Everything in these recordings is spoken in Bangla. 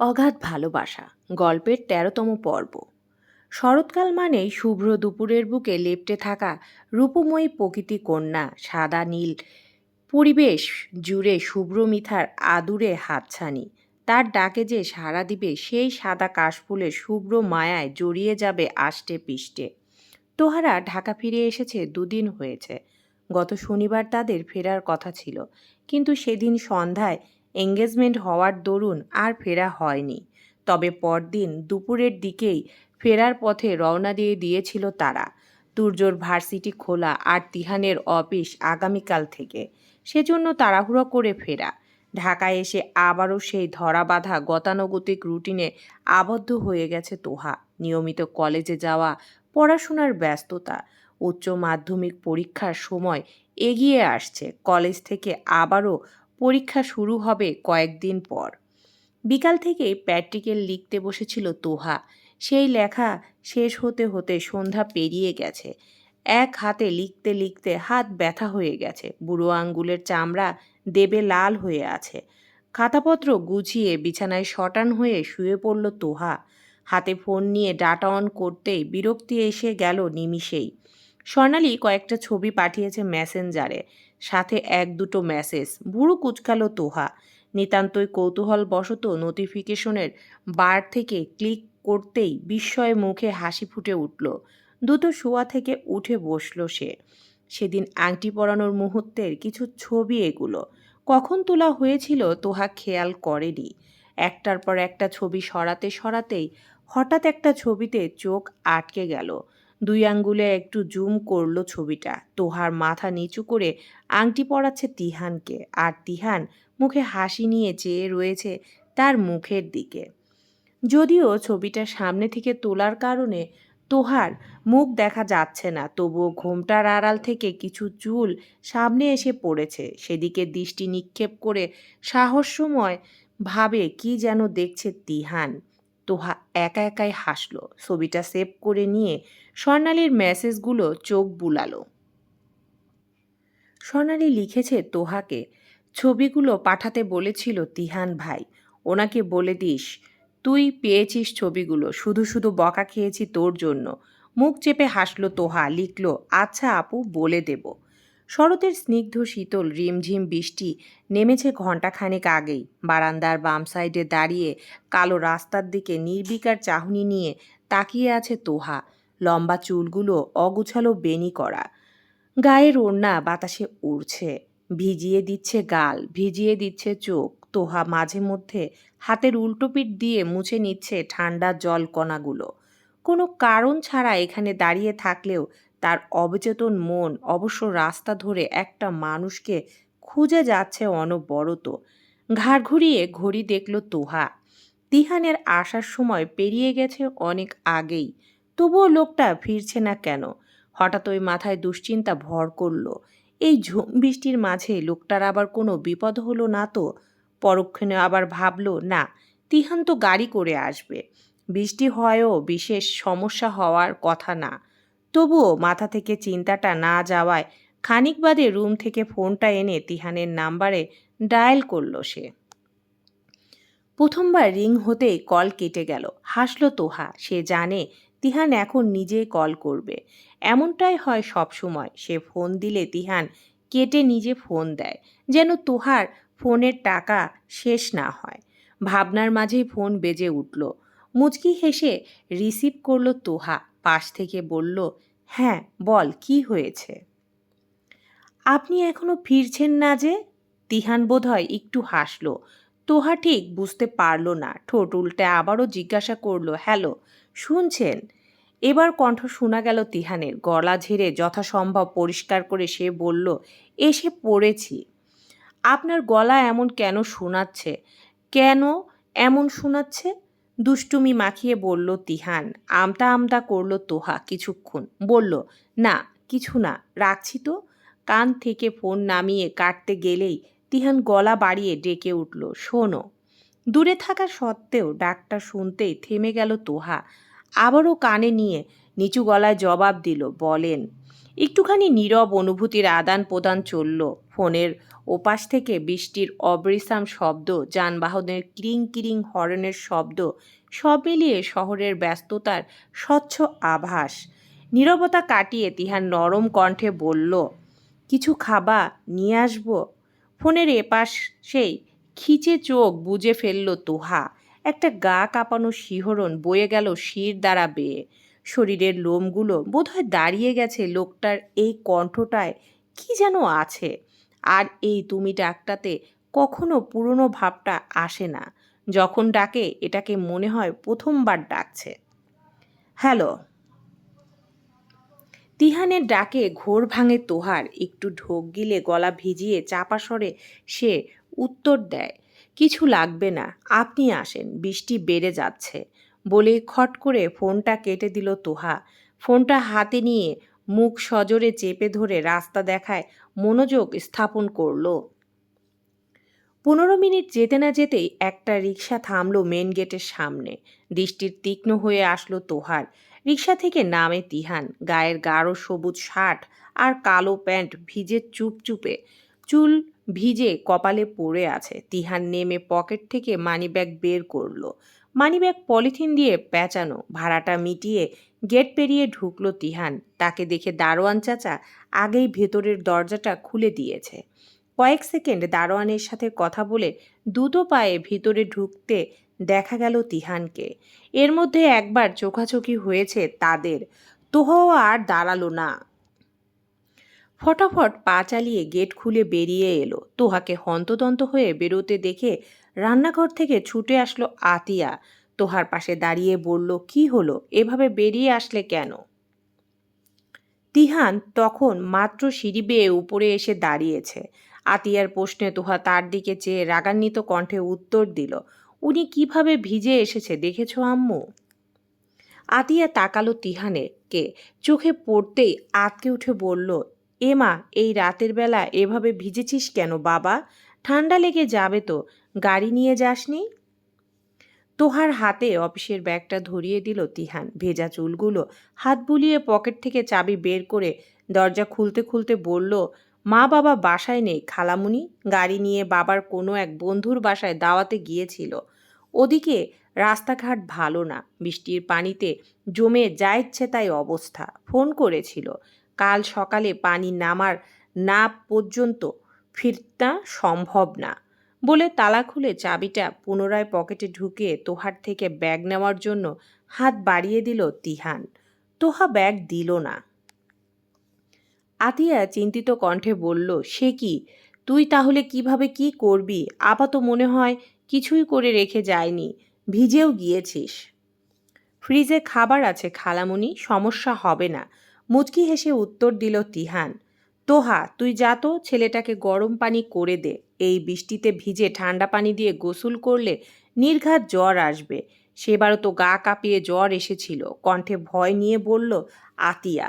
অগাধ ভালোবাসা, গল্পের তেরোতম পর্ব। শরৎকাল মানেই শুভ্র দুপুরের বুকে লেপটে থাকা রূপময়ী প্রকৃতি কন্যা, সাদা নীল, পরিবেশ জুড়ে শুভ্র মিথার আদুরে হাতছানি। তার ডাকে যে সাড়া দিবে, সেই সাদা কাশফুলের শুভ্র মায়ায় জড়িয়ে যাবে আষ্টে পিষ্টে। তোহারা ঢাকা ফিরে এসেছে, দুদিন হয়েছে। গত শনিবার তাদের ফেরার কথা ছিল, কিন্তু সেদিন সন্ধ্যায় এঙ্গেজমেন্ট হওয়ার দরুন আর ফেরা হয়নি। তবে পরদিন দুপুরের দিকেই ফেরার পথে রওনা দিয়ে দিয়েছিল তারা। তুর্যর ভার্সিটি খোলা আর তিহানের অফিস আগামীকাল থেকে। সেজন্য তাড়াহুড়ো করে ফেরা। ঢাকায় এসে আবারও সেই ধরা বাঁধা গতানুগতিক রুটিনে আবদ্ধ হয়ে গেছে তোহা। নিয়মিত কলেজে যাওয়া, পড়াশোনার ব্যস্ততা, উচ্চ মাধ্যমিক পরীক্ষার সময় এগিয়ে আসছে। কলেজ থেকে আবারও পরীক্ষা শুরু হবে কয়েকদিন পর। বিকাল থেকে প্র্যাকটিক্যাল লিখতে বসেছিল তোহা। সেই লেখা শেষ হতে হতে সন্ধ্যা পেরিয়ে গেছে। এক হাতে লিখতে লিখতে হাত ব্যথা হয়ে গেছে। বুড়ো আঙ্গুলের চামড়া দেবে লাল হয়ে আছে। খাতাপত্র গুছিয়ে বিছানায় শটান হয়ে শুয়ে পড়ল তোহা। হাতে ফোন নিয়ে ডাটা অন করতেই বিরক্তি এসে গেল নিমিষেই। স্বর্ণালী কয়েকটা ছবি পাঠিয়েছে মেসেঞ্জারে। সাথে এক দুটো মেসেজ বুড়ো কুচকালো তোহা। নিতান্তই কৌতূহল বশত নোটিফিকেশনের বার থেকে ক্লিক করতেই বিস্ময়ে মুখে হাসি ফুটে উঠল। দ্রুত শোয়া থেকে উঠে বসল সে। সেদিন আংটি পরানোর মুহূর্তের কিছু ছবি এগুলো। কখন তোলা হয়েছিল তোহা খেয়াল করেনি। একটার পর একটা ছবি সরাতে সরাতেই হঠাৎ একটা ছবিতে চোখ আটকে গেল। দুই আঙ্গুলে একটু জুম করল ছবিটা। তোহার মাথা নিচু করে আংটি পরাচ্ছে তিহানকে। আর তিহান মুখে হাসি নিয়ে চেয়ে রয়েছে তার মুখের দিকে। যদিও ছবিটা সামনে থেকে তোলার কারণে তোহার মুখ দেখা যাচ্ছে না, তবুও ঘোমটার আড়াল থেকে কিছু চুল সামনে এসে পড়েছে। সেদিকে দৃষ্টি নিক্ষেপ করে সাহস্যময় ভাবে কি যেন দেখছে তিহান। তোহা একা একাই হাসলো। ছবিটা সেভ করে নিয়ে স্বর্ণালীর মেসেজগুলো চোখ বুলালো। স্বর্ণালী লিখেছে তোহাকে, ছবিগুলো পাঠাতে বলেছিল তিহান ভাই। ওনাকে বলে দিস, তুই পেয়েছিস ছবিগুলো, শুধু শুধু বকা খেয়েছি তোর জন্য। মুখ চেপে হাসলো তোহা, লিখলো আচ্ছা আপু, বলে দেব। শরতের স্নিগ্ধ শীতল রিমঝিম বৃষ্টি নেমেছে ঘণ্টাখানেক আগেই। বারান্দার বাম সাইডে দাঁড়িয়ে কালো রাস্তার দিকে নির্বিকার চাহনি নিয়ে তাকিয়ে আছে তোহা। লম্বা চুলগুলো অগুছালো বেনি করা। গায়ের ওড়না বাতাসে উড়ছে। ভিজিয়ে দিচ্ছে গাল, ভিজিয়ে দিচ্ছে চোখ। তোহা মাঝে মধ্যে হাতের উল্টোপিট দিয়ে মুছে নিচ্ছে ঠান্ডা জল কণাগুলো। কোনো কারণ ছাড়া এখানে দাঁড়িয়ে থাকলেও তার অবচেতন মন অবশ্য রাস্তা ধরে একটা মানুষকে খুঁজে যাচ্ছে অনবরত। ঘাড় ঘুরিয়ে ঘড়ি দেখল তোহা। তিহানের আসার সময় পেরিয়ে গেছে অনেক আগেই। তবুও লোকটা ফিরছে না কেন? হঠাৎ ওই মাথায় দুশ্চিন্তা ভর করল। এই ঝুম বৃষ্টির মাঝে লোকটার আবার কোনো বিপদ হলো না তো? পরক্ষণে আবার ভাবলো, না, তিহান তো গাড়ি করে আসবে। বৃষ্টি হয়ও বিশেষ সমস্যা হওয়ার কথা না। তবুও মাথা থেকে চিন্তাটা না যাওয়ায় খানিক বাদে রুম থেকে ফোনটা এনে তিহানের নাম্বারে ডায়াল করল সে। প্রথমবার রিং হতেই কল কেটে গেল। হাসলো তোহা। সে জানে তিহান এখন নিজেই কল করবে। এমনটাই হয় সব সময় সে ফোন দিলে তিহান কেটে নিজে ফোন দেয়, যেন তোহার ফোনের টাকা শেষ না হয়। ভাবনার মাঝেই ফোন বেজে উঠল। মুচকি হেসে রিসিভ করল তোহা, পাশ থেকে বলল হ্যাঁ বল, কি হয়েছে? আপনি এখনও ফিরছেন না যে? তিহান বোধহয় একটু হাসলো। তোহা ঠিক বুঝতে পারল না, ঠোঁট উল্টে আবারও জিজ্ঞাসা করল, হ্যালো, শুনছেন? এবার কণ্ঠ শোনা গেল তিহানের, গলা ঝেড়ে যথাসম্ভব পরিষ্কার করে সে বলল, এসে পড়েছি। আপনার গলা এমন কেন শোনাচ্ছে? কেন এমন শোনাচ্ছে? দুষ্টুমি মাখিয়ে বলল, তিহান, আমতা আমতা করল তোহা কিছুক্ষণ। বলল, না, কিছু না, রাখছি তো। কান থেকে ফোন নামিয়ে কাটতে গেলেই তিহান গলা বাড়িয়ে ডেকে উঠল, শোনো। দূরে থাকা সত্ত্বেও ডাকটা শুনতেই থেমে গেল তোহা। আবারও কানে নিয়ে নিচু গলায় জবাব দিল, বলেন। একটুখানি নীরব অনুভূতির আদান প্রদান চলল। ফোনের ওপাশ থেকে বৃষ্টির অবরিসাম শব্দ, যানবাহনের কিরিং কিরিং হর্নের শব্দ, সব মিলিয়ে শহরের ব্যস্ততার স্বচ্ছ আভাস। নীরবতা কাটিয়ে তিহার নরম কণ্ঠে বলল, কিছু খাবা, নিয়ে আসব? ফোনের এপাশ সেই খিচে চোখ বুজে ফেলল তোহা। একটা গা কাঁপানো শিহরণ বয়ে গেল শির দ্বারা বেয়ে। শরীরের লোমগুলো বোধহয় দাঁড়িয়ে গেছে লোকটার এই কণ্ঠটায়। কি যেন আছে? আর এই তুমি ডাকটাতে কখনো পুরনো ভাবটা আসে না, যখন ডাকে এটাকে মনে হয় প্রথমবার ডাকছে। হ্যালো। তিহানের ডাকে ঘোর ভাঙে তোহার, একটু ঢোক গিলে গলা ভিজিয়ে চাপা স্বরে সে উত্তর দেয়, কিছু লাগবে না, আপনি আসেন, বৃষ্টি বেড়ে যাচ্ছে। বলে খট করে ফোনটা কেটে দিল তোহা। ফোনটা হাতে নিয়ে মুখ সজোরে চেপে ধরে রাস্তা দেখায় মনোযোগ স্থাপন করল। পনেরো মিনিট যেতে না যেতেই একটা রিক্সা থামলো মেন গেটের সামনে। দৃষ্টির তীক্ষ্ণ হয়ে আসলো তোহার। রিক্সা থেকে নামে তিহান। গায়ের গাঢ় সবুজ শার্ট আর কালো প্যান্ট ভিজে চুপচুপে। চুল ভিজে কপালে পড়ে আছে। তিহান নেমে পকেট থেকে মানিব্যাগ বের করল। মানিব্যাগ পলিথিন দিয়ে পেঁচানো, ভাড়াটা মিটিয়ে গেট পেরিয়ে ঢুকলো তিহান। তাকে দেখে দারোয়ান চাচা আগেই ভেতরের দরজাটা খুলে দিয়েছে। কয়েক সেকেন্ড দারোয়ানের সাথে কথা বলে দুটো পায়ে ভিতরে ঢুকতে দেখা গেল তিহানকে। এর মধ্যে একবার চোখাচোখি হয়েছে তাদের। তোহাও আর দাঁড়াল না। ফটাফট পা চালিয়ে গেট খুলে বেরিয়ে এলো। তোহাকে হন্তদন্ত হয়ে বেরোতে দেখে রান্নাঘর থেকে ছুটে আসলো আতিয়া। তোহার পাশে দাঁড়িয়ে বলল, কি হলো? এভাবে বেরিয়ে আসলে কেন? তিহান তখন মাত্র সিঁড়ি বেয়ে উপরে এসে দাঁড়িয়েছে। আতিয়ার প্রশ্নে তোহা তার দিকে চেয়ে রাগান্বিত কণ্ঠে উত্তর দিল, উনি কীভাবে ভিজে এসেছে দেখেছ, আম্মু? আতিয়া তাকালো তিহানে কে চোখে পড়তেই আতকে উঠে বলল, এ মা, এই রাতের বেলা এভাবে ভিজেছিস কেন বাবা? ঠান্ডা লেগে যাবে তো গাড়ি নিয়ে যাসনি? তোহার হাতে অফিসের ব্যাগটা ধরিয়ে দিল তিহান। ভেজা চুলগুলো, হাত বুলিয়ে পকেট থেকে চাবি বের করে দরজা খুলতে খুলতে বলল, মা বাবা বাসায় নেই, খালামুনি। গাড়ি নিয়ে বাবার কোনো এক বন্ধুর বাসায় দাওয়াতে গিয়েছিল। ওদিকে রাস্তাঘাট ভালো না, বৃষ্টির পানিতে জমে যা ইচ্ছে তাই অবস্থা। ফোন করেছিল, কাল সকালে পানি নামার না পর্যন্ত ফিরতা সম্ভব না। বলে তালা খুলে চাবিটা পুনরায় পকেটে ঢুকিয়ে তোহার থেকে ব্যাগ নেওয়ার জন্য হাত বাড়িয়ে দিল তিহান। তোহা ব্যাগ দিল না। আতিয়া চিন্তিত কণ্ঠে বলল, সে কি? তুই তাহলে কীভাবে কি করবি? আপাত মনে হয় কিছুই করে রেখে যায়নি। ভিজেও গিয়েছিস। ফ্রিজে খাবার আছে খালামুনি, সমস্যা হবে না। মুচকি হেসে উত্তর দিল তিহান। তোহা, তুই যা তো, ছেলেটাকে গরম পানি করে দে। এই বৃষ্টিতে ভিজে ঠান্ডা পানি দিয়ে গোসল করলে নির্ঘাত জ্বর আসবে। সেবারও তো গা কাঁপিয়ে জ্বর এসেছিল। কণ্ঠে ভয় নিয়ে বলল, আতিয়া।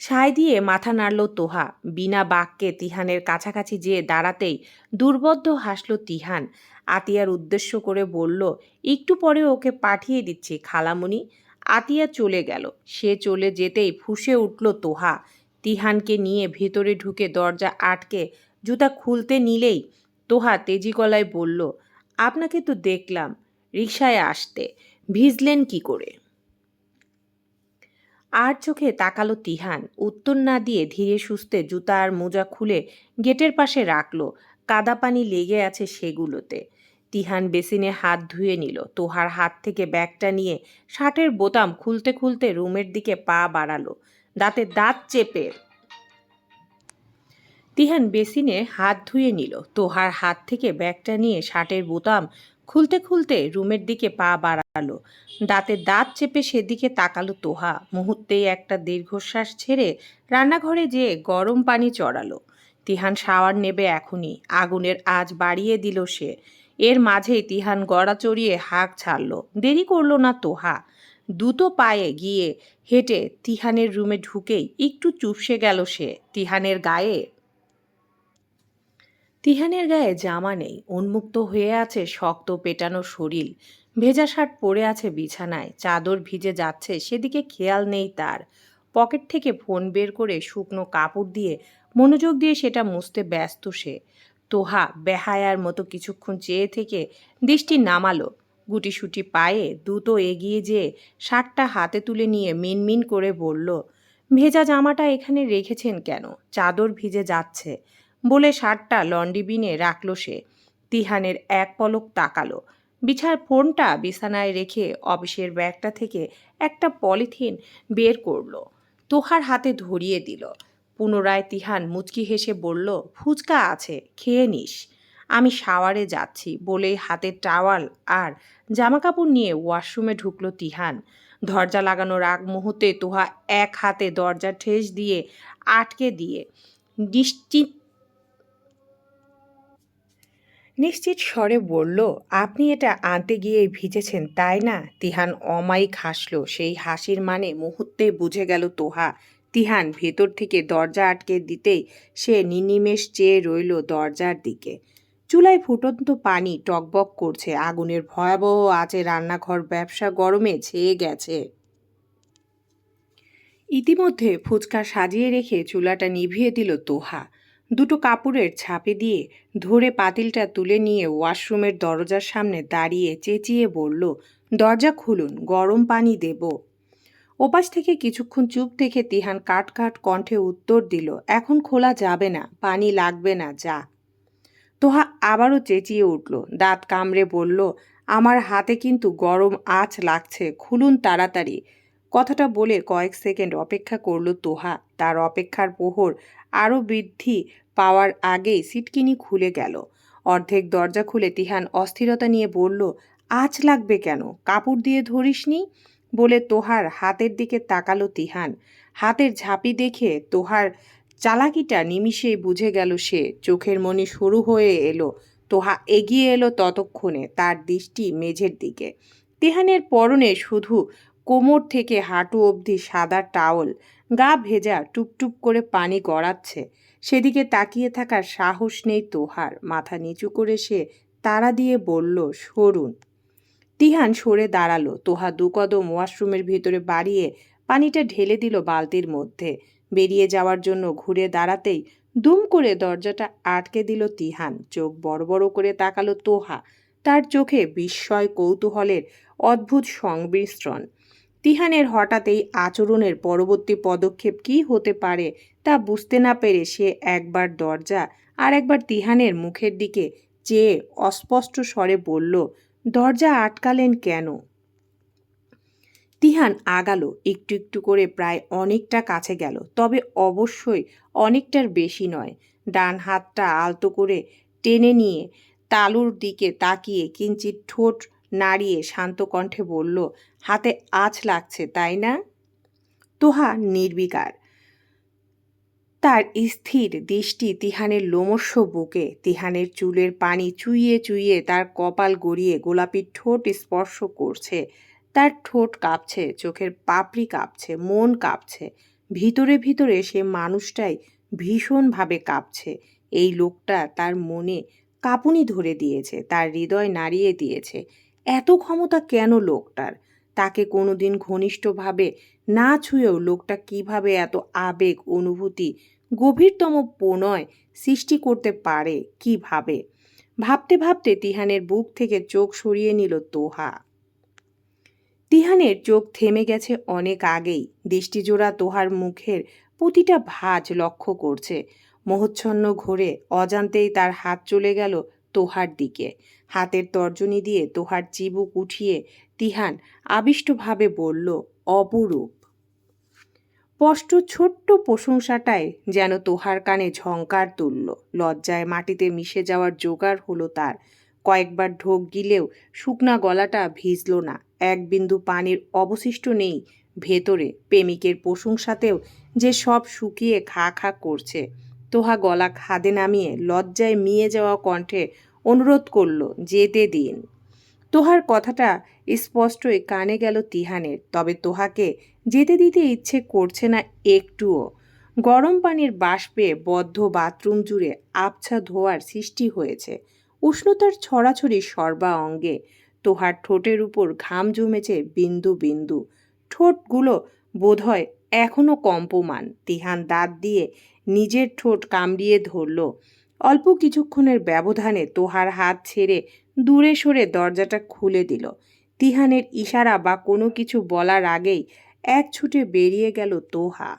সায় দিয়ে মাথা নাড়ল তোহা। বিনা বাক্যে তিহানের কাছাকাছি যেয়ে দাঁড়াতেই দুর্বদ্ধ হাসল তিহান। আতিয়ার উদ্দেশ্য করে বলল, একটু পরে ওকে পাঠিয়ে দিচ্ছি, খালামুনি। আতিয়া চলে গেল। সে চলে যেতেই ফুসে উঠল তোহা। তিহানকে নিয়ে ভেতরে ঢুকে দরজা আটকে জুতা খুলতে নিলেই তোহা তেজি গলায় বলল, আপনাকে তো দেখলাম রিক্সায় আসতে। ভিজলেন কি করে? আর চোখে তাকালো তিহান, উত্তর না দিয়ে ধীরে সুস্থে জুতা আর মোজা খুলে গেটের পাশে রাখল, কাদা পানি লেগে আছে সেগুলোতে। তিহান বেসিনে হাত ধুয়ে নিল, তোহার হাত থেকে ব্যাগটা নিয়ে শার্টের বোতাম খুলতে খুলতে রুমের দিকে পা বাড়ালো। দাঁতে দাঁত চেপে। তিহান বেসিনে হাত ধুয়ে নিল। তোহার হাত থেকে ব্যাগটা নিয়ে শার্টের বোতাম খুলতে খুলতে রুমের দিকে পা বাড়ালো। দাঁতে দাঁত চেপে সেদিকে তাকালো তোহা। মুহূর্তেই একটা দীর্ঘশ্বাস ছেড়ে রান্নাঘরে যেয়ে গরম পানি চড়ালো। তিহান শাওয়ার নেবে এখনই। আগুনের আজ বাড়িয়ে দিল সে। এর মাঝেই তিহান গড়া চড়িয়ে হাঁক ছাড়ল। দেরি করল না তোহা। দুটো পায়ে গিয়ে হেঁটে তিহানের রুমে ঢুকেই একটু চুপসে গেল সে। তিহানের গায়ে তিহানের গায়ে জামা নেই, উন্মুক্ত হয়ে আছে শক্ত পেটানো শরীর। ভেজা শার্ট পরে আছে বিছানায়, চাদর ভিজে যাচ্ছে, সেদিকে খেয়াল নেই তার। পকেট থেকে ফোন বের করে শুকনো কাপড় দিয়ে মনোযোগ দিয়ে সেটা মুছতে ব্যস্ত সে। তোহা বেহায়ার মতো কিছুক্ষণ চেয়ে থেকে দৃষ্টি নামালো। গুটিসুটি পায়ে দ্রুত এগিয়ে যেয়ে শার্টটা হাতে তুলে নিয়ে মিনমিন করে বলল, ভেজা জামাটা এখানে রেখেছেন কেন? চাদর ভিজে যাচ্ছে। বলে শার্টটা লন্ডি বিনে রাখল সে। তিহানের এক পলক তাকালো। বিছার ফোনটা বিছানায় রেখে অফিসের ব্যাগটা থেকে একটা পলিথিন বের করল। তোহার হাতে ধরিয়ে দিল। পুনরায় তিহান মুচকি হেসে বলল, ফুচকা আছে, খেয়ে নিস। আমি শাওয়ারে যাচ্ছি বলেই হাতে টাওয়াল আর জামাকাপড় নিয়ে ওয়াশরুমে ঢুকলো তিহান। দরজা লাগানোর আগ মুহূর্তে তোহা এক হাতে দরজা ঠেস দিয়ে আটকে দিয়ে নিশ্চিত নিশ্চিত স্বরে বলল, আপনি এটা আনতে গিয়ে ভিজেছেন, তাই না? তিহান অমায়িক হাসল। সেই হাসির মানে মুহূর্তে বুঝে গেল তোহা। তিহান ভেতর থেকে দরজা আটকে দিতেই সে নিনিমেষ চেয়ে রইল দরজার দিকে। চুলায় ফুটন্ত পানি টকবক করছে। আগুনের ভয়াবহ আছে রান্নাঘর ব্যবসা গরমে ছেয়ে গেছে। ইতিমধ্যে ফুচকা সাজিয়ে রেখে চুলাটা নিভিয়ে দিল তোহা। দুটো কাপড়ের ছাপে দিয়ে ধরে পাতিলটা তুলে নিয়ে ওয়াশরুমের দরজার সামনে দাঁড়িয়ে চেঁচিয়ে বলল, দরজা খুলুন, গরম পানি দেব। ওপাশ থেকে কিছুক্ষণ চুপ থেকে তিহান কাট কাট কণ্ঠে উত্তর দিল, এখন খোলা যাবে না, পানি লাগবে না, যা। তোহা আবারও চেঁচিয়ে উঠল। দাঁত কামড়ে বলল, আমার হাতে কিন্তু গরম আঁচ লাগছে, খুলুন তাড়াতাড়ি। কথাটা বলে কয়েক সেকেন্ড অপেক্ষা করল তোহা। তার অপেক্ষার পোহর আরও বৃদ্ধি পাওয়ার আগেই সিটকিনি খুলে গেল। অর্ধেক দরজা খুলে তিহান অস্থিরতা নিয়ে বলল, আঁচ লাগবে কেন? কাপড় দিয়ে ধরিসনি? বলে তোহার হাতের দিকে তাকালো তিহান। হাতের ঝাঁপি দেখে তোহার চালাকিটা নিমিষেই বুঝে গেল সে। চোখের মনি শুরু হয়ে এলো। তোহা এগিয়ে এলো ততক্ষণে তার দৃষ্টি মেঝের দিকে। তেহানের পরনে শুধু কোমর থেকে হাঁটু অবধি সাদা টাওয়াল গা ভেজা টুপটুপ করে পানি গড়াচ্ছে। সেদিকে তাকিয়ে থাকার সাহস নেই তোহার। মাথা নিচু করে সে তাড়া দিয়ে বলল, সরুন। তিহান সরে দাঁড়াল। তোহা দুকদম ওয়াশরুমের ভিতরে বাড়িয়ে পানিটা ঢেলে দিল বালতির মধ্যে। বেরিয়ে যাওয়ার জন্য ঘুরে দাঁড়াতেই দুম করে দরজাটা আটকে দিল তিহান। চোখ বড় বড় করে তাকালো তোহা। তার চোখে বিস্ময় কৌতূহলের অদ্ভুত সংমিশ্রণ। তিহানের হঠাৎ এই আচরণের পরবর্তী পদক্ষেপ কি হতে পারে তা বুঝতে না পেরে সে একবার দরজা আর একবার তিহানের মুখের দিকে চেয়ে অস্পষ্ট স্বরে বলল, দরজা আটকালেন কেন? তিহান আগালো, একটু একটু করে প্রায় অনেকটা কাছে গেল। তবে অবশ্যই অনেকটার বেশি নয়। ডান হাতটা আলতো করে টেনে নিয়ে তালুর দিকে তাকিয়ে কিঞ্চিত ঠোঁট নাড়িয়ে শান্ত কণ্ঠে বলল, হাতে আঁচ লাগছে, তাই না? তোহা নির্বিকার। তার স্থির দৃষ্টি তিহানের লোমস্য বুকে। তিহানের চুলের পানি চুইয়ে চুইয়ে তার কপাল গড়িয়ে গোলাপি ঠোঁট স্পর্শ করছে। তার ঠোঁট কাঁপছে, চোখের পাপড়ি কাঁপছে, মন কাঁপছে। ভিতরে ভিতরে সে মানুষটাই ভীষণভাবে কাঁপছে। এই লোকটা তার মনে কাঁপুনি ধরে দিয়েছে, তার হৃদয় নাড়িয়ে দিয়েছে। এত ক্ষমতা কেন লোকটার? তাকে কোনোদিন ঘনিষ্ঠভাবে না ছুঁয়েও লোকটা কীভাবে এত আবেগ, অনুভূতি, গভীরতম প্রণয় সৃষ্টি করতে পারে, কীভাবে? ভাবতে ভাবতে তিহানের বুক থেকে চোখ সরিয়ে নিল তোহা। তিহানের চোখ থেমে গেছে অনেক আগেই। দৃষ্টিজোড়া তোহার মুখের প্রতিটা ভাঁজ লক্ষ্য করছে। মোহচ্ছন্ন ঘোরে অজান্তেই তার হাত চলে গেল তোহার দিকে। হাতের তর্জনী দিয়ে তোহার চিবুক উঠিয়ে তিহান আবিষ্টভাবে বলল, অপরূপ। স্পষ্ট ছোট্ট প্রশংসাটায় যেন তোহার কানে ঝঙ্কার তুলল। লজ্জায় মাটিতে মিশে যাওয়ার জোগাড় হলো তার। কয়েকবার ঢোক গিলেও শুকনা গলাটা ভিজল না। এক বিন্দু পানির অবশিষ্ট নেই। ভেতরে প্রেমিকের প্রশংসাতেও যে সব শুকিয়ে খা খা করছে। তোহা গলা খাদে নামিয়ে লজ্জায় মিয়ে যাওয়া কণ্ঠে অনুরোধ করল, যেতে দিন। তোহার কথাটা স্পষ্টই কানে গেল তিহানের, তবে তোহাকে যেতে দিতে ইচ্ছে করছে না একটুও। গরম পানির বাষ্পে বদ্ধ বাথরুম জুড়ে আবছা ধোয়ার সৃষ্টি হয়েছে। উষ্ণতার ছড়াছড়ি সর্বা অঙ্গে তোহার ঠোঁটের উপর ঘাম জমেছে বিন্দু বিন্দু। ঠোঁটগুলো বোধহয় এখনও কম্পমান। তিহান দাঁত দিয়ে নিজের ঠোঁট কামড়িয়ে ধরল। অল্প কিছুক্ষণের ব্যবধানে তোহার হাত ছেড়ে দূরে সরে দরজাটা খুলে দিল। তিহানের ইশারা বা কোনো কিছু বলার আগেই এক ছুটে বেরিয়ে গেল তোহা।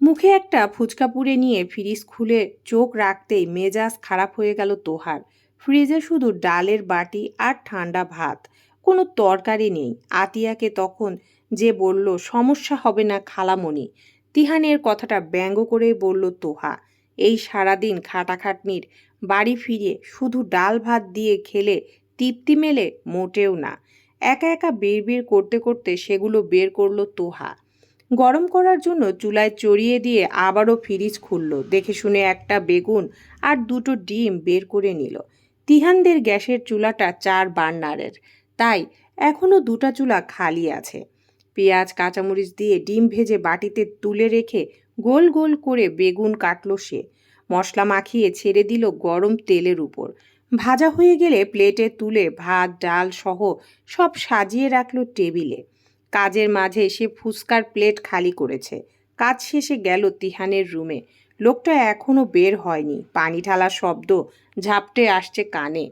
মুখে একটা ফুচকা পুড়ে নিয়ে ফ্রিজ খুলে চোখ রাখতেই মেজাজ খারাপ হয়ে গেল তোহার। ফ্রিজে শুধু ডালের বাটি আর ঠান্ডা ভাত। কোনো তরকারি নেই। আতিয়াকে তখন যে বলল, সমস্যা হবে না খালামণি। তিহানের কথাটা ব্যঙ্গ করেই বলল তোহা। এই সারাদিন খাটাখাটনির বাড়ি ফিরে শুধু ডাল ভাত দিয়ে খেলে তৃপ্তি মেলে মোটেও না। একা একা বের বের করতে করতে সেগুলো বের করল তোহা। গরম করার জন্য চুলায় চড়িয়ে দিয়ে আবারও ফ্রিজ খুলল। দেখে শুনে একটা বেগুন আর দুটো ডিম বের করে নিল। তিহানদের গ্যাসের চুলাটা চার বার্নারের তাই এখনও দুটা চুলা খালি আছে। পেঁয়াজ, কাঁচামরিচ দিয়ে ডিম ভেজে বাটিতে তুলে রেখে গোল গোল করে বেগুন কাটলো সে। মশলা মাখিয়ে ছেড়ে দিল গরম তেলের উপর। ভাজা হয়ে গেলে প্লেটে তুলে ভাত, ডাল সহ সব সাজিয়ে রাখল টেবিলে। কাজের মাঝে সে ফুসকার প্লেট খালি করেছে। কাজ শেষে গেল তিহানের রুমে। লোকটা এখনও বের হয়নি। পানি ঢালার শব্দ ঝাপটে আসছে কানে।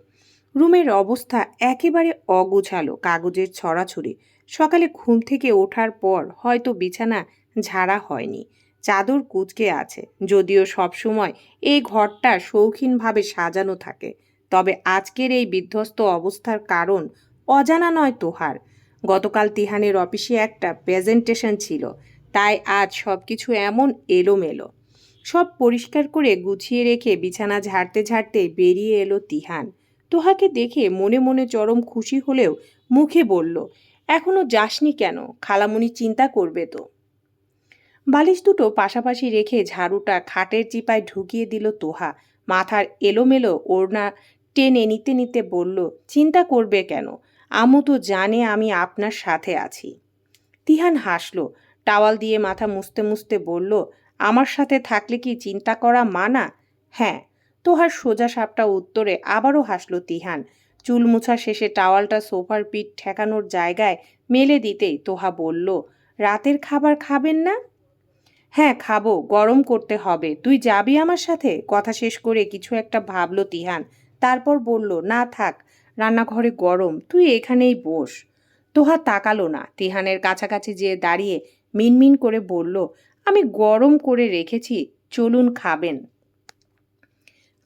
রুমের অবস্থা একেবারে অগোছালো কাগজের ছড়াছড়ি। সকালে ঘুম থেকে ওঠার পর হয়তো বিছানা ঝাড়া হয়নি। চাদর কুচকে আছে, যদিও সবসময় এই ঘরটা শৌখিনভাবে সাজানো থাকে। তবে আজকের এই বিধ্বস্ত অবস্থার কারণ অজানা নয় তোহার। গতকাল তিহানের অফিসে একটা প্রেজেন্টেশন ছিল, তাই আজ সব কিছু এমন এলোমেলো। সব পরিষ্কার করে গুছিয়ে রেখে বিছানা ঝাড়তে ঝাড়তে বেরিয়ে এলো তিহান। তোহাকে দেখে মনে মনে চরম খুশি হলেও মুখে বলল, এখনও যাসনি কেন? খালামুনি চিন্তা করবে তো। বালিশ দুটো পাশাপাশি রেখে ঝাড়ুটা খাটের চিপায় ঢুকিয়ে দিল তোহা। মাথার এলোমেলো ওড়না টেনে নিতে নিতে বলল, চিন্তা করবে কেন? আমু তো জানে আমি আপনার সাথে আছি। তিহান হাসল, টাওয়াল দিয়ে মাথা মুছতে মুছতে বলল আমার সাথে থাকলে কি চিন্তা করা মানা? হ্যাঁ। তোহার সোজা সাপটা উত্তরে আবারও হাসল তিহান। চুল মুছা শেষে টাওয়ালটা সোফার পিঠ ঠেকানোর জায়গায় মেলে দিতেই তোহা বলল, রাতের খাবার খাবেন না? হ্যাঁ খাব। গরম করতে হবে। তুই যাবি আমার সাথে? কথা শেষ করে কিছু একটা ভাবলো তিহান। তারপর বলল, না, থাক। রান্নাঘরে গরম। তুই এখানেই বস। তোহা তাকালো না। তিহানের কাছাকাছি যেয়ে দাঁড়িয়ে মিনমিন করে বলল আমি গরম করে রেখেছি, চলুন খাবেন।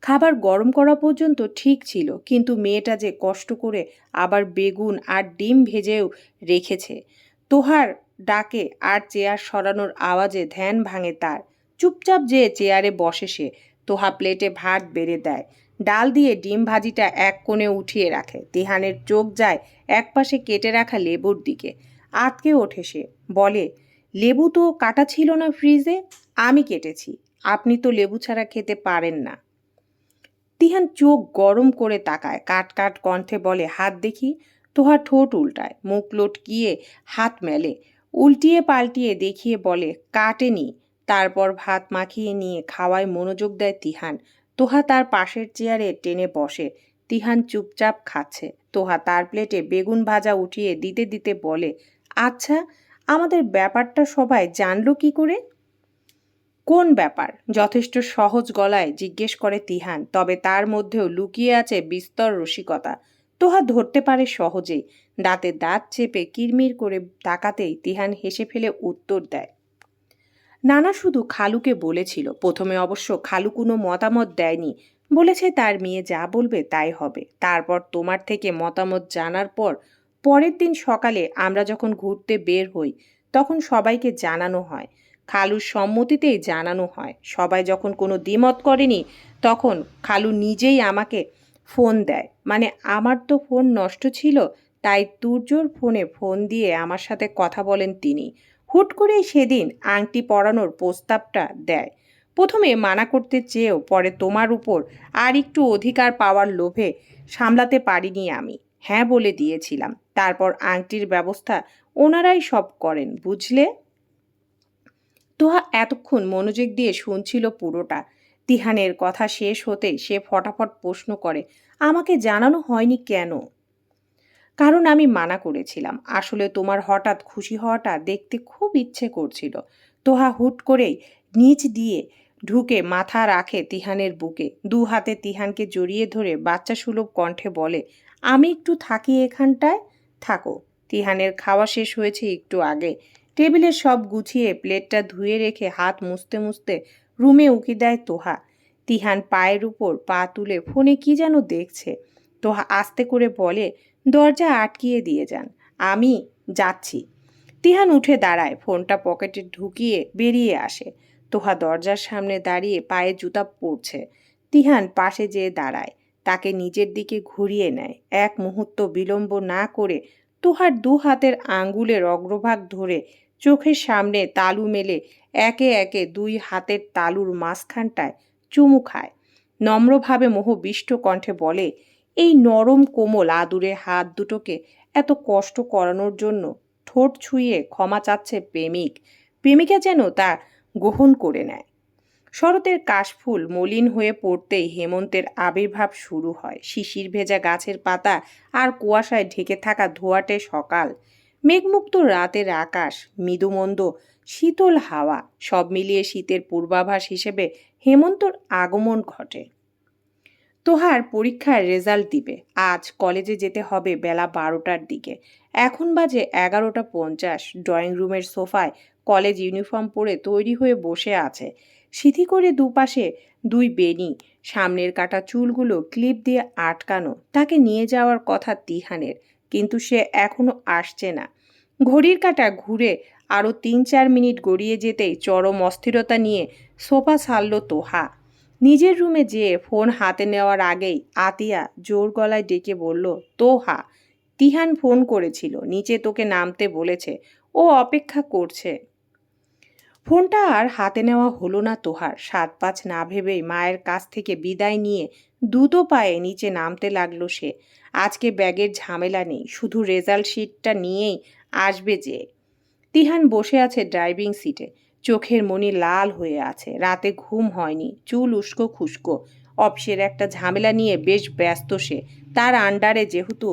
খাবার গরম করা পর্যন্ত ঠিক ছিল, কিন্তু মেয়েটা যে কষ্ট করে আবার বেগুন আর ডিম ভেজেও রেখেছে। তোহার ডাকে আর চেয়ার সরানোর আওয়াজে ধ্যান ভাঙে তার। চুপচাপ যে চেয়ারে বসে সে, তোহা প্লেটে ভাত বেড়ে দেয়। ডাল দিয়ে ডিম ভাজিটা এক কোণে উঠিয়ে রাখে। তিহানের চোখ যায় একপাশে কেটে রাখা লেবুর দিকে। আতকে ওঠে সে, বলে লেবু তো কাটা ছিল না ফ্রিজে, আমি কেটেছি। আপনি তো লেবু ছাড়া খেতে পারেন না। তিহান চোখ গরম করে তাকায়, কাট কাট কণ্ঠে বলে, হাত দেখি? তোহার ঠোঁট উল্টায়, মুখ লটকিয়ে হাত মেলে, উল্টিয়ে পাল্টিয়ে দেখিয়ে বলে, কাটেনি। তারপর ভাত মাখিয়ে নিয়ে খাওয়ায় মনোযোগ দেয় তিহান। তোহা তার পাশের চেয়ারে টেনে বসে, তিহান চুপচাপ খাচ্ছে। তোহা তার প্লেটে বেগুন ভাজা উঠিয়ে দিতে দিতে বলে আচ্ছা আমাদের ব্যাপারটা সবাই জানলো কি করে? কোন ব্যাপার? যথেষ্ট সহজ গলায় জিজ্ঞেস করে তিহান, তবে তার মধ্যেও লুকিয়ে আছে বিস্তর রসিকতা। তোহা ধরতে পারে সহজেই। দাঁতে দাঁত চেপে কিরমির করে তাকাতেই তিহান হেসে ফেলে উত্তর দেয়। নানা শুধু খালুকে বলেছিল, প্রথমে অবশ্য খালু কোনো মতামত দেয়নি। বলেছে তার মেয়ে যা বলবে তাই হবে। তারপর তোমার থেকে মতামত জানার পর পরের দিন সকালে আমরা যখন ঘুরতে বের হই, তখন সবাইকে জানানো হয়। খালুর সম্মতিতেই জানানো হয়। সবাই যখন কোনো দ্বিমত করেনি, তখন খালু নিজেই আমাকে ফোন দেয়। মানে আমার তো ফোন নষ্ট ছিল, তাই তুর্যর ফোনে ফোন দিয়ে আমার সাথে কথা বলেন তিনি। হুট করেই সেদিন আংটি পরানোর প্রস্তাবটা দেয়। প্রথমে মানা করতে চেয়েও পরে তোমার উপর আর একটু অধিকার পাওয়ার লোভে সামলাতে পারিনি আমি। হ্যাঁ বলে দিয়েছিলাম। তারপর আংটির ব্যবস্থা ওনারাই সব করেন, বুঝলে? তোহা এতক্ষণ মনোযোগ দিয়ে শুনছিল পুরোটা। তিহানের কথা শেষ হতে সে ফটাফট প্রশ্ন করে, আমাকে জানানো হয়নি কেন? কারণ আমি মানা করেছিলাম। আসলে তোমার হঠাৎ খুশি হওয়াটা দেখতে খুব ইচ্ছে করছিল। তোহা হুট করেই নিচ দিয়ে ঢুকে মাথা রাখে তিহানের বুকে। দু হাতে তিহানকে জড়িয়ে ধরে বাচ্চা সুলভ কণ্ঠে বলে আমি একটু থাকি এখানটায়। থাকো। তিহানের খাওয়া শেষ হয়েছে একটু আগে। টেবিলে সব গুছিয়ে প্লেটটা ধুয়ে রেখে হাত মুছতে মুছতে রুমে উকি দেয় তোহা। তিহান পায়ের উপর পা তুলে ফোনে কি যেন দেখছে। তোহা আস্তে করে বলে, দরজা আটকিয়ে দিয়ে যান। আমি যাচ্ছি। তিহান উঠে দাঁড়ায়, ফোনটা পকেটে ঢুকিয়ে বেরিয়ে আসে। তোহা দরজার সামনে দাঁড়িয়ে পায়ে জুতা পড়ছে তিহান পাশে যেয়ে দাঁড়ায়। তাকে নিজের দিকে ঘুরিয়ে নেয়। এক মুহূর্ত বিলম্ব না করে তোহার দু হাতের আঙ্গুলের অগ্রভাগ ধরে চোখের সামনে তালু মেলে একে একে দুই হাতের তালুর মাঝখানটায় চুমু খায়। নম্রভাবে মোহবিষ্ট কণ্ঠে বলে, এই নরম কোমল আদুরে হাত দুটোকে এত কষ্ট করানোর জন্য ঠোঁট ছুঁয়ে ক্ষমা চাচ্ছে প্রেমিক। প্রেমিকা যেন তা গ্রহণ করে নেয়। শরতের কাশফুল মলিন হয়ে পড়তেই হেমন্তের আবির্ভাব শুরু হয়। শিশির ভেজা গাছের পাতা আর কুয়াশায় ঢেকে থাকা ধোয়াটে সকাল। মেঘমুক্ত রাতের আকাশ, মৃদুমন্দ, শীতল হাওয়া, সব মিলিয়ে শীতের পূর্বাভাস হিসেবে হেমন্তর আগমন ঘটে। তোহার পরীক্ষার রেজাল্ট দিবে। আজ কলেজে যেতে হবে বেলা বারোটার দিকে। এখন বাজে এগারোটা পঞ্চাশ। ড্রয়িং রুমের সোফায় কলেজ ইউনিফর্ম পরে তৈরি হয়ে বসে আছে। সিথি করে দুপাশে দুই বেনি সামনের কাটা চুলগুলো ক্লিপ দিয়ে আটকানো, তাকে নিয়ে যাওয়ার কথা তিহানের, কিন্তু সে এখনও আসছে না। ঘড়ির কাটা ঘুরে আরও তিন চার মিনিট গড়িয়ে যেতেই চরম অস্থিরতা নিয়ে সোফা সারল তোহা। নিজের রুমে যেয়ে ফোন হাতে নেওয়ার আগেই আতিয়া জোর গলায় ডেকে বলল, তোহা, তিহান ফোন করেছিল, নিচে তোকে নামতে বলেছে, ও অপেক্ষা করছে। ফোনটা আর হাতে নেওয়া হলো না তোহার। সাত পাঁচ না ভেবেই মায়ের কাছ থেকে বিদায় নিয়ে দ্রুত পায়ে নিচে নামতে লাগল সে। আজকে ব্যাগের ঝামেলা নেই, শুধু রেজাল্ট শিটটা নিয়েই আসবে যে। তিহান বসে আছে ড্রাইভিং সিটে। চোখের মনি লাল হয়ে আছে। রাতে ঘুম হয়নি, চুল উস্কো খুস্কো। অফিসের একটা ঝামেলা নিয়ে বেশ ব্যস্ত সে। তার আন্ডারে যেহেতু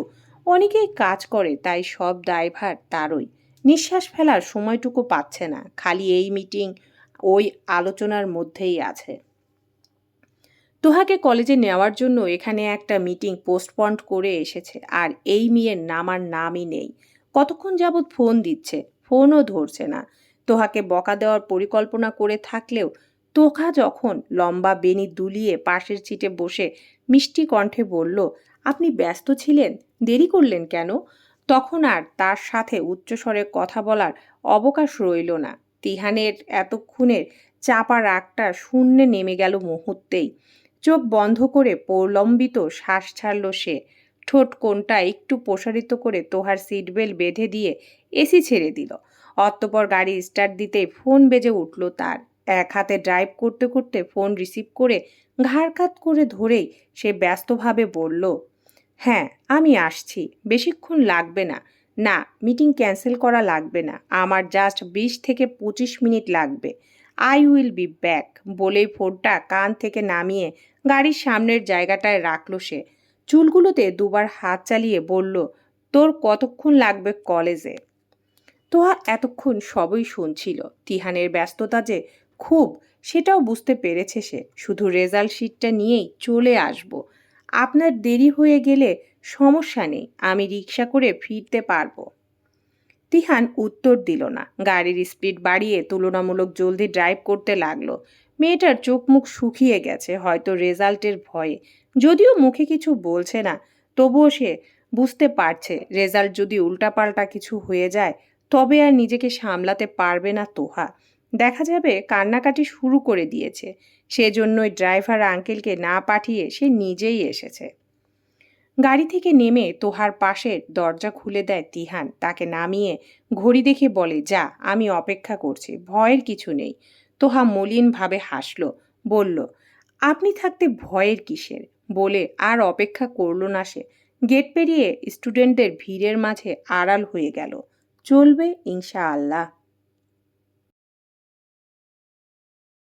অনেকেই কাজ করে, তাই সব দায়ভার তারই। নিঃশ্বাস ফেলার সময়টুকু পাচ্ছে না। খালি এই মিটিং ওই আলোচনার মধ্যেই আছে। তোহাকে কলেজে নেওয়ার জন্য এখানে একটা মিটিং পোস্টপন্ড করে এসেছে আর এই মেয়ের নামার নামই নেই। কতক্ষণ যাবৎ ফোন দিচ্ছে? ফোনও ধরছে না। তোহাকে বকা দেওয়ার পরিকল্পনা করে থাকলেও তোখা যখন লম্বা বেনি দুলিয়ে পাশের সিটে বসে মিষ্টি কণ্ঠে বলল, আপনি ব্যস্ত ছিলেন? দেরি করলেন কেন? তখন আর তার সাথে উচ্চস্বরে কথা বলার অবকাশ রইল না। তিহানের এতক্ষণের চাপা রাগটা শূন্যে নেমে গেল মুহূর্তেই। চোখ বন্ধ করে প্রলম্বিত শ্বাস ছাড়ল সে। ঠোঁট কোনটা একটু প্রসারিত করে তোহার সিট বেল্ট বেঁধে দিয়ে এসি ছেড়ে দিল। অতপর গাড়ি স্টার্ট দিতেই ফোন বেজে উঠল তার। এক হাতে ড্রাইভ করতে করতে ফোন রিসিভ করে ঘাড় কাত করে ধরেই সে ব্যস্তভাবে বলল হ্যাঁ আমি আসছি। বেশিক্ষণ লাগবে না। না, মিটিং ক্যান্সেল করা লাগবে না। আমার জাস্ট বিশ থেকে পঁচিশ মিনিট লাগবে। I will be back. বলেই ফোনটা কান থেকে নামিয়ে গাড়ির সামনের জায়গাটায় রাখল সে। চুলগুলোতে দুবার হাত চালিয়ে বলল, তোর কতক্ষণ লাগবে কলেজে? তোহা এতক্ষণ সবই শুনছিল। তিহানের ব্যস্ততা যে খুব, সেটাও বুঝতে পেরেছে সে। শুধু রেজাল্ট শিটটা নিয়েই চলে আসব। আপনার দেরি হয়ে গেলে সমস্যা নেই, আমি রিক্সা করে ফিরতে পারব। তিহান উত্তর দিল না। গাড়ির স্পিড বাড়িয়ে তুলনামূলক জলদি ড্রাইভ করতে লাগল। মেয়েটার চোখ মুখ শুকিয়ে গেছে, হয়তো রেজাল্টের ভয়ে। যদিও মুখে কিছু বলছে না, তবুও সে বুঝতে পারছে, রেজাল্ট যদি উল্টাপাল্টা কিছু হয়ে যায়, তবে আর নিজেকে সামলাতে পারবে না তোহা। দেখা যাবে কান্নাকাটি শুরু করে দিয়েছে। সেজন্যই ড্রাইভার আঙ্কেলকে না পাঠিয়ে সে নিজেই এসেছে। গাড়ি থেকে নেমে তোহার পাশের দরজা খুলে দেয় তিহান। তাকে নামিয়ে ঘড়ি দেখে বলে, যা, আমি অপেক্ষা করছি, ভয়ের কিছু নেই। তোহা মলিনভাবে হাসল, বলল, আপনি থাকতে ভয়ের কিসের? বলে, আর অপেক্ষা করল না সে। গেট পেরিয়ে স্টুডেন্টদের ভিড়ের মাঝে আড়াল হয়ে গেল। চলবে ইনশা আল্লাহ